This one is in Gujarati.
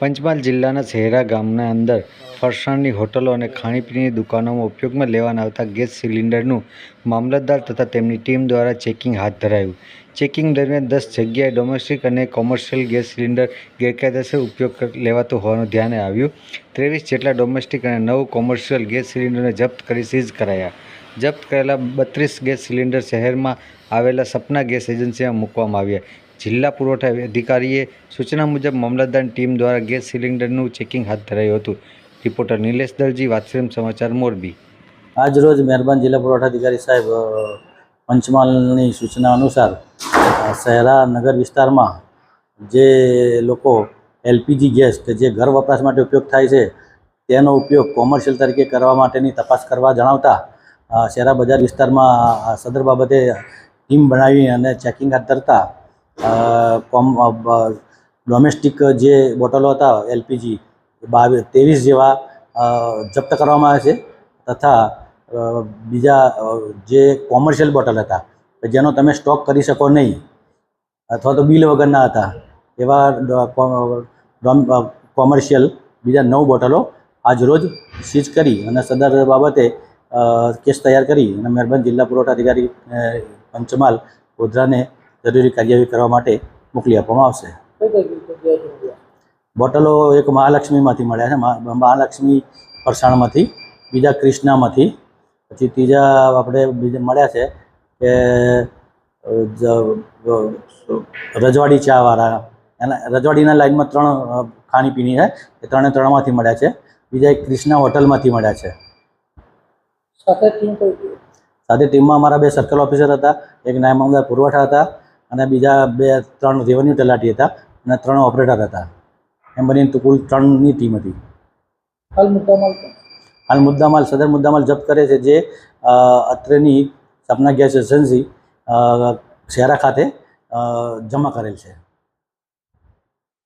પંચમહાલ જિલ્લાના શહેરા ગામના અંદર ફરસાણની હોટલો અને ખાણીપીણીની દુકાનોમાં ઉપયોગમાં લેવાના આવતા ગેસ સિલિન્ડરનું મામલતદાર તથા તેમની ટીમ દ્વારા ચેકિંગ હાથ ધરાયું. ચેકિંગ દરમિયાન દસ જગ્યાએ ડોમેસ્ટિક અને કોમર્શિયલ ગેસ સિલિન્ડર ગેરકાયદેસર ઉપયોગ લેવાતો હોવાનું ધ્યાને આવ્યું. ત્રેવીસ જેટલા ડોમેસ્ટિક અને નવ કોમર્શિયલ ગેસ સિલિન્ડરને જપ્ત કરી સીઝ કરાયા. જપ્ત કરેલા બત્રીસ ગેસ સિલિન્ડર શહેરમાં આવેલા સપના ગેસ એજન્સીમાં મૂકવામાં આવ્યા. જિલ્લા પુરવઠા અધિકારીએ સૂચના મુજબ મામલતદારની ટીમ દ્વારા ગેસ સિલિન્ડરનું ચેકિંગ હાથ ધરાયું હતું. રિપોર્ટર નિલેશ દરજી વાત્સલ્યમ સમાચાર, મોરબી. આજ રોજ મહેરબાન જિલ્લા પુરવઠા અધિકારી સાહેબ પંચમહાલની સૂચના અનુસાર શહેરા નગર વિસ્તારમાં જે લોકો એલપીજી ગેસ કે જે ઘર વપરાશ માટે ઉપયોગ થાય છે, તેનો ઉપયોગ કોમર્શિયલ તરીકે કરવા માટેની તપાસ કરવા જણાવતા શહેરા બજાર વિસ્તારમાં સદર બાબતે ટીમ બનાવી અને ચેકિંગ હાથ ધરતા ડોમેસ્ટિક જે બોટલો હતા, એલપીજી, બાવીસ, ત્રેવીસ જેવા જપ્ત કરવામાં આવે છે. તથા બીજા જે કોમર્શિયલ બોટલ હતા જેનો તમે સ્ટોક કરી શકો નહીં, અથવા તો બિલ વગરના હતા, એવા કોમર્શિયલ બીજા નવ બોટલો આજ રોજ સીઝ કરી અને સદર બાબતે કેસ તૈયાર કરી અને મહેરબાન જિલ્લા પુરવઠા અધિકારી પંચમહાલ ગોધરાને જરૂરી કાર્યવાહી કરવા માટે મોકલી આપવામાં આવશે. બોટલો એક મહાલક્ષ્મીમાંથી મળ્યા છે. મહાલક્ષ્મી ફરસાણમાંથી બીજા ક્રિષ્નામાંથી પછી ત્રીજા આપણે બીજા મળ્યા છે કે રજવાડી ચાવાળા એના રજવાડીના લાઈનમાં ત્રણ ખાણીપીણી છે. એ ત્રણે ત્રણમાંથી મળ્યા છે. બીજા એક ક્રિષ્ના હોટલમાંથી મળ્યા છે. સાથે ટીમ સાથે ટીમમાં અમારા બે સર્કલ ઓફિસર હતા. એક નાયબ અમદાવાદ પુરવઠા હતા. અને બીજા બે ત્રણ રેવન્યુ તલાટી હતા અને ત્રણ ઓપરેટર હતા. એમ બનીને તો કુલ ત્રણની ટીમ હતી. હાલ મુદ્દામાલ હાલ મુદ્દામાલ સદર મુદ્દામાલ જપ્ત કરે છે જે અત્રેની સપના ગેસ એજન્સી શહેરા ખાતે જમા કરેલ છે.